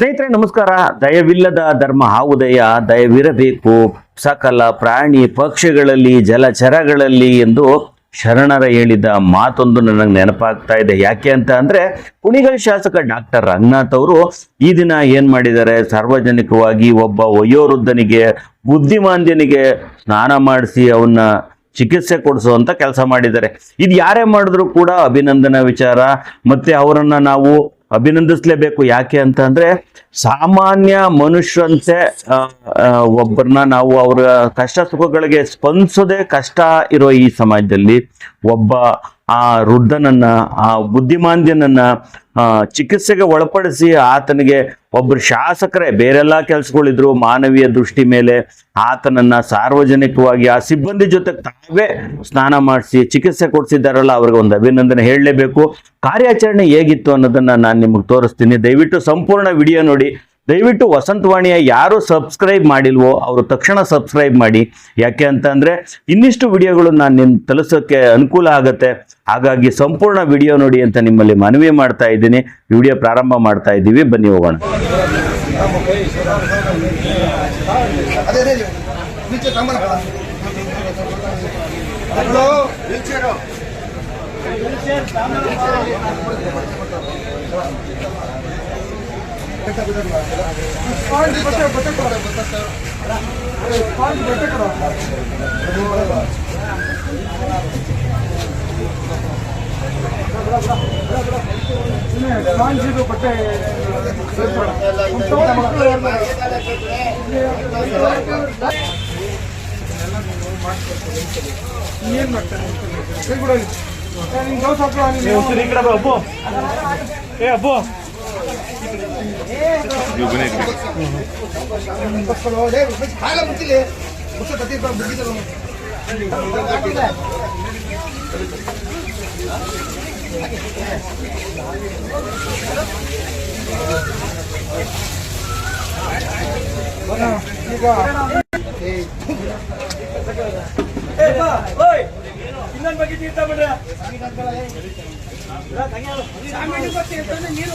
ಸ್ನೇಹಿತರೆ, ನಮಸ್ಕಾರ. ದಯವಿಲ್ಲದ ಧರ್ಮ ಆವುದಯ ದಯವಿರಬೇಕು. ಸಕಲ ಪ್ರಾಣಿ ಪಕ್ಷಿಗಳಲ್ಲಿ, ಜಲಚರಗಳಲ್ಲಿ ಎಂದು ಶರಣರ ಹೇಳಿದ ಮಾತೊಂದು ನನಗೆ ನೆನಪಾಗ್ತಾ ಇದೆ. ಯಾಕೆ ಅಂತ ಅಂದ್ರೆ, ಕುಣಿಗಲ್ ಶಾಸಕ ಡಾಕ್ಟರ್ ರಂಗನಾಥ್ ಅವರು ಈ ದಿನ ಏನ್ ಮಾಡಿದ್ದಾರೆ? ಸಾರ್ವಜನಿಕವಾಗಿ ಒಬ್ಬ ವಯೋವೃದ್ಧನಿಗೆ, ಬುದ್ಧಿಮಾಂದ್ಯನಿಗೆ ಸ್ನಾನ ಮಾಡಿಸಿ ಅವನ್ನ ಚಿಕಿತ್ಸೆ ಕೊಡಿಸುವಂತ ಕೆಲಸ ಮಾಡಿದ್ದಾರೆ. ಇದು ಯಾರೇ ಮಾಡಿದ್ರು ಕೂಡ ಅಭಿನಂದನ ವಿಚಾರ. ಮತ್ತೆ ಅವರನ್ನ ನಾವು ಅಭಿನಂದಿಸ್ಲೇಬೇಕು. ಯಾಕೆ ಅಂತ ಅಂದ್ರೆ ಸಾಮಾನ್ಯ ಮನುಷ್ಯರಂತೆ ಒಬ್ಬರನ್ನ ನಾವು ಅವರ ಕಷ್ಟ ಸುಖಗಳಿಗೆ ಸ್ಪಂದಿಸೋದೇ ಕಷ್ಟ ಇರೋ ಈ ಸಮಾಜದಲ್ಲಿ ಒಬ್ಬ ಆ ವೃದ್ಧನನ್ನ, ಆ ಬುದ್ಧಿಮಾಂದ್ಯನನ್ನ ಚಿಕಿತ್ಸೆಗೆ ಒಳಪಡಿಸಿ ಆತನಿಗೆ ಒಬ್ಬರು ಶಾಸಕರೇ, ಬೇರೆಲ್ಲ ಕೆಲಸಗಳಿದ್ರು ಮಾನವೀಯ ದೃಷ್ಟಿ ಮೇಲೆ ಆತನನ್ನ ಸಾರ್ವಜನಿಕವಾಗಿ ಆ ಸಿಬ್ಬಂದಿ ಜೊತೆ ತಾವೇ ಸ್ನಾನ ಮಾಡಿಸಿ ಚಿಕಿತ್ಸೆ ಕೊಡಿಸಿದ್ದಾರಲ್ಲ, ಅವ್ರಿಗೆ ಒಂದು ಅಭಿನಂದನೆ ಹೇಳಲೇಬೇಕು. ಕಾರ್ಯಾಚರಣೆ ಹೇಗಿತ್ತು ಅನ್ನೋದನ್ನ ನಾನು ನಿಮಗೆ ತೋರಿಸ್ತೀನಿ. ದಯವಿಟ್ಟು ಸಂಪೂರ್ಣ ವಿಡಿಯೋ ನೋಡಿ. ದಯವಿಟ್ಟು ವಸಂತವಾಣಿಯ ಯಾರು ಸಬ್ಸ್ಕ್ರೈಬ್ ಮಾಡಿಲ್ವೋ ಅವರು ತಕ್ಷಣ ಸಬ್ಸ್ಕ್ರೈಬ್ ಮಾಡಿ. ಯಾಕೆ ಅಂತ ಅಂದ್ರೆ ಇನ್ನಿಷ್ಟು ವಿಡಿಯೋಗಳು ನಾನು ನಿಮ್ಮ ತಲುಸೋಕ್ಕೆ ಅನುಕೂಲ ಆಗುತ್ತೆ. ಹಾಗಾಗಿ ಸಂಪೂರ್ಣ ವಿಡಿಯೋ ನೋಡಿ ಅಂತ ನಿಮ್ಮಲ್ಲಿ ಮನವಿ ಮಾಡ್ತಾ ಇದ್ದೀನಿ. ವಿಡಿಯೋ ಪ್ರಾರಂಭ ಮಾಡ್ತಾ ಇದ್ದೀವಿ. ಬನ್ನಿ ಹೋಗೋಣ. ಅದೇ ಬಟ್ಟೆ ಏನ್ ಮಾಡ್ತಾರೆ ಕೈ ಕೊಡು ಅಲ್ಲಿ. ಏ, ಈ ಕಡೆ ಹಾಕು, ನೀನು. ಏ ಅಬ್ಬು ಬಸ್ಗಳು ಲೇ ಬಸ್ ಬಗ್ಗೆ ಇನ್ನೊಂದ್ ಸ್ವಲ್ಪ ನೀರ್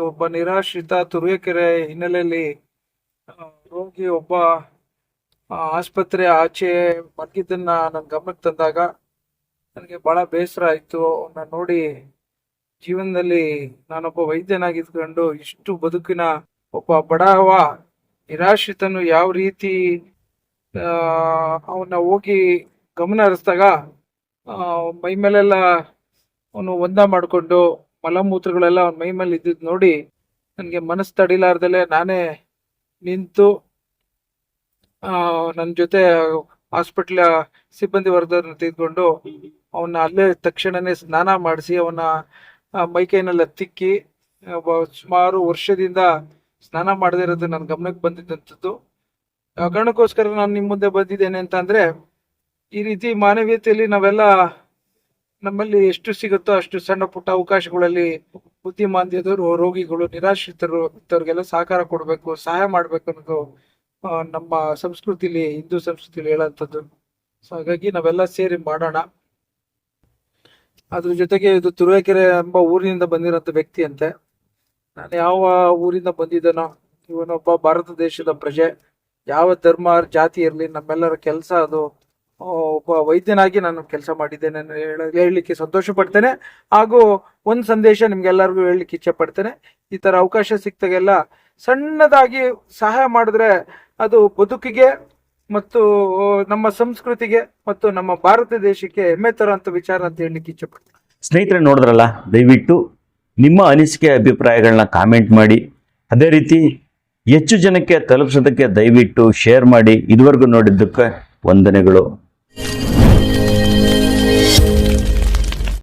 ಒಬ್ಬ ನಿರಾಶ್ರಿತ ತುರುವೇಕೆರೆ ಹಿನ್ನೆಲೆಯಲ್ಲಿ ರೋಗಿ ಒಬ್ಬ ಆಸ್ಪತ್ರೆ ಆಚೆ ಮಲಗಿದ್ದನ್ನ ನನ್ನ ಗಮನಕ್ಕೆ ತಂದಾಗ ನನಗೆ ಬಹಳ ಬೇಸರ ಆಯಿತು. ಅವನ್ನ ನೋಡಿ ಜೀವನದಲ್ಲಿ ನಾನೊಬ್ಬ ವೈದ್ಯನಾಗಿದ್ಕೊಂಡು ಇಷ್ಟು ಬದುಕಿನ ಒಬ್ಬ ಬಡವ ನಿರಾಶ್ರಿತನು ಯಾವ ರೀತಿ ಅವನ್ನ ಹೋಗಿ ಗಮನ ಹರಿಸಿದಾಗ ಮೈ ಮೇಲೆಲ್ಲ ಅವನು ಒಂದ ಮಾಡಿಕೊಂಡು ಮಲಮೂತ್ರಗಳೆಲ್ಲ ಅವನ ಮೈ ಮೇಲೆ ಇದ್ದಿದ್ದು ನೋಡಿ ನನಗೆ ಮನಸ್ಸು ತಡಿಲಾರ್ದಲೆ ನಾನೇ ನಿಂತು ನನ್ನ ಜೊತೆ ಹಾಸ್ಪಿಟ್ಲ ಸಿಬ್ಬಂದಿ ವರ್ಗದವ್ರನ್ನ ತೆಗೆದುಕೊಂಡು ಅವನ್ನ ಅಲ್ಲೇ ತಕ್ಷಣನೇ ಸ್ನಾನ ಮಾಡಿಸಿ ಅವನ ಮೈಕೈನೆಲ್ಲ ತಿಕ್ಕಿ ಸುಮಾರು ವರ್ಷದಿಂದ ಸ್ನಾನ ಮಾಡದೇ ಇರೋದು ನನ್ನ ಗಮನಕ್ಕೆ ಬಂದಿದ್ದಂಥದ್ದು. ಕಾರಣಕ್ಕೋಸ್ಕರ ನಾನು ನಿಮ್ಮ ಮುಂದೆ ಬಂದಿದ್ದೇನೆ ಅಂತ ಅಂದ್ರೆ ಈ ರೀತಿ ಮಾನವೀಯತೆಯಲ್ಲಿ ನಾವೆಲ್ಲ ನಮ್ಮಲ್ಲಿ ಎಷ್ಟು ಸಿಗುತ್ತೋ ಅಷ್ಟು ಸಣ್ಣ ಪುಟ್ಟ ಅವಕಾಶಗಳಲ್ಲಿ ಬುದ್ಧಿಮಾಂದ್ಯದವರು, ರೋಗಿಗಳು, ನಿರಾಶ್ರಿತರು, ಇಂಥವ್ರಿಗೆಲ್ಲ ಸಹಕಾರ ಕೊಡಬೇಕು, ಸಹಾಯ ಮಾಡ್ಬೇಕು ಅನ್ನೋದು ನಮ್ಮ ಸಂಸ್ಕೃತಿಲಿ, ಹಿಂದೂ ಸಂಸ್ಕೃತಿಲಿ ಹೇಳೋಂಥದ್ದು. ಸೊ ಹಾಗಾಗಿ ನಾವೆಲ್ಲ ಸೇರಿ ಮಾಡೋಣ. ಅದ್ರ ಜೊತೆಗೆ ಇದು ತುರುವೇಕೆರೆ ಎಂಬ ಊರಿನಿಂದ ಬಂದಿರೋಂಥ ವ್ಯಕ್ತಿ ಅಂತೆ. ನಾನು ಯಾವ ಊರಿಂದ ಬಂದಿದ್ದೇನೋ ಇವನೊಬ್ಬ ಭಾರತ ದೇಶದ ಪ್ರಜೆ. ಯಾವ ಧರ್ಮ, ಜಾತಿ ಇರಲಿ, ನಮ್ಮೆಲ್ಲರ ಕೆಲಸ ಅದು. ಒಬ್ಬ ವೈದ್ಯನಾಗಿ ನಾನು ಕೆಲಸ ಮಾಡಿದ್ದೇನೆ ಹೇಳಲಿಕ್ಕೆ ಸಂತೋಷ ಪಡ್ತೇನೆ. ಹಾಗೂ ಒಂದು ಸಂದೇಶ ನಿಮ್ಗೆಲ್ಲರಿಗೂ ಹೇಳಲಿಕ್ಕೆ ಇಚ್ಛೆ ಪಡ್ತೇನೆ. ಈ ಥರ ಅವಕಾಶ ಸಿಕ್ತಾಗೆಲ್ಲ ಸಣ್ಣದಾಗಿ ಸಹಾಯ ಮಾಡಿದ್ರೆ ಅದು ಬದುಕಿಗೆ ಮತ್ತು ನಮ್ಮ ಸಂಸ್ಕೃತಿಗೆ ಮತ್ತು ನಮ್ಮ ಭಾರತ ದೇಶಕ್ಕೆ ಹೆಮ್ಮೆ ತರುವಂತ ವಿಚಾರ ಅಂತ ಹೇಳಲಿಕ್ಕೆ ಇಚ್ಛಪಡ್ತೀನಿ. ಸ್ನೇಹಿತರೆ ನೋಡಿದ್ರಲ್ಲ, ದಯವಿಟ್ಟು ನಿಮ್ಮ ಅನಿಸಿಕೆ ಅಭಿಪ್ರಾಯಗಳನ್ನ ಕಾಮೆಂಟ್ ಮಾಡಿ. ಅದೇ ರೀತಿ ಹೆಚ್ಚು ಜನಕ್ಕೆ ತಲುಪಿಸೋದಕ್ಕೆ ದಯವಿಟ್ಟು ಶೇರ್ ಮಾಡಿ. ಇದುವರೆಗೂ ನೋಡಿದ್ದಕ್ಕೆ ವಂದನೆಗಳು.